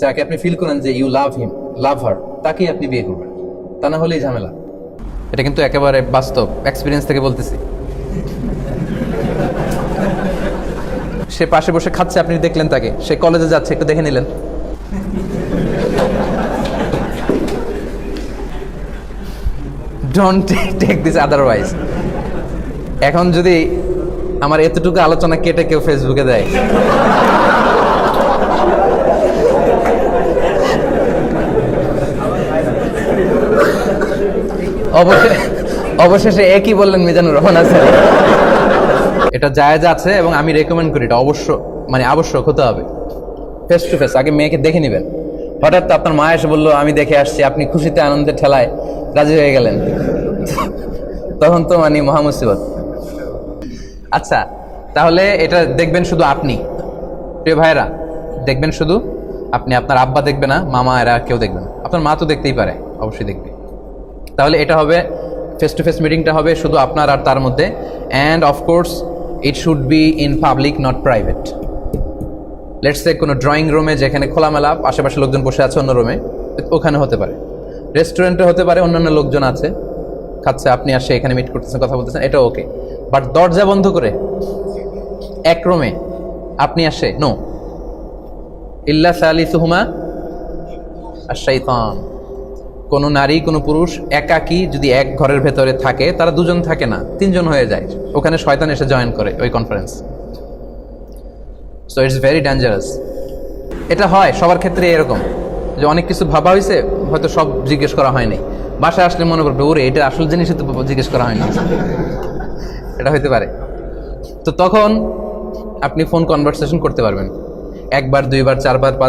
যাকে আপনি ফিল করেন যে ইউ লাভ হিম লাভ হার তাকেই আপনি বিয়ে করবেন। তা না হলেই ঝামেলা। এটা কিন্তু একেবারে বাস্তব এক্সপিরিয়েন্স থেকে বলতেছি। সে পাশে বসে খাচ্ছে, আপনি দেখলেন তাকে। সে কলেজে যাচ্ছে, একটু দেখে নিলেন। ডোন্ট টেক দিস আদারওয়াইজ এখন যদি আমার এতটুকু আলোচনা কেটে কেউ ফেসবুকে দেয়। অবশেষে অবশেষে একই বললেন মিজানুর রহমান আছে? এটা জায়েজ আছে এবং আমি রেকমেন্ড করি, এটা অবশ্য মানে আবশ্যক হতে হবে। ফেস টু ফেস আগে মেয়েকে দেখে নেবেন। হঠাৎ তো আপনার মা এসে বলল, আমি দেখে আসছি, আপনি খুশিতে আনন্দে ঠেলায় রাজি হয়ে গেলেন। তখন তো মানে মহামুসিবত আচ্ছা তাহলে এটা দেখবেন শুধু আপনি। প্রিয় ভাইরা দেখবেন শুধু আপনি, আপনার আব্বা দেখবে না, মামা এরা কেউ দেখবে না। আপনার মা তো দেখতেই পারে, অবশ্যই দেখবে। তাহলে এটা হবে ফেস টু ফেস মিটিংটা হবে শুধু আপনার আর তার মধ্যে। And of course it should be in public not private let's say কোনো ড্রয়িং রুমে যেখানে খোলামেলা, আশেপাশে লোকজন বসে আছে অন্য রুমে ওখানে হতে পারে। রেস্টুরেন্টে হতে পারে, অন্যান্য লোকজন আছে। খাচ্ছে, আপনি আসে এখানে মিট করতেছেন, কথা বলতেছেন, এটা ওকে বাট দরজা বন্ধ করে, এক রুমে আপনি আসে নো ইল্লা সালিসুহুমা আর শৈতান কোনো নারী, কোনো পুরুষ একাকী যদি এক ঘরের ভেতরে থাকে, তারা দুজন থাকে না, তিনজন হয়ে যায়। ওখানে শয়তান এসে জয়েন করে ওই conference so it's very dangerous এটা হয়, সবার ক্ষেত্রে এরকম। যে অনেক কিছু ভাবা হয়েছে হয়তো সব জিজ্ঞেস করা হয়নি। বাসায় আসলে মনে করবে, ওরে, এটা আসল জিনিস তো জিজ্ঞেস করা হয়নি। এটা হইতে পারে। তো তখন আপনি ফোন কনভারসেশন করতে পারবেন। একবার, দুইবার, চারবার পাঁচ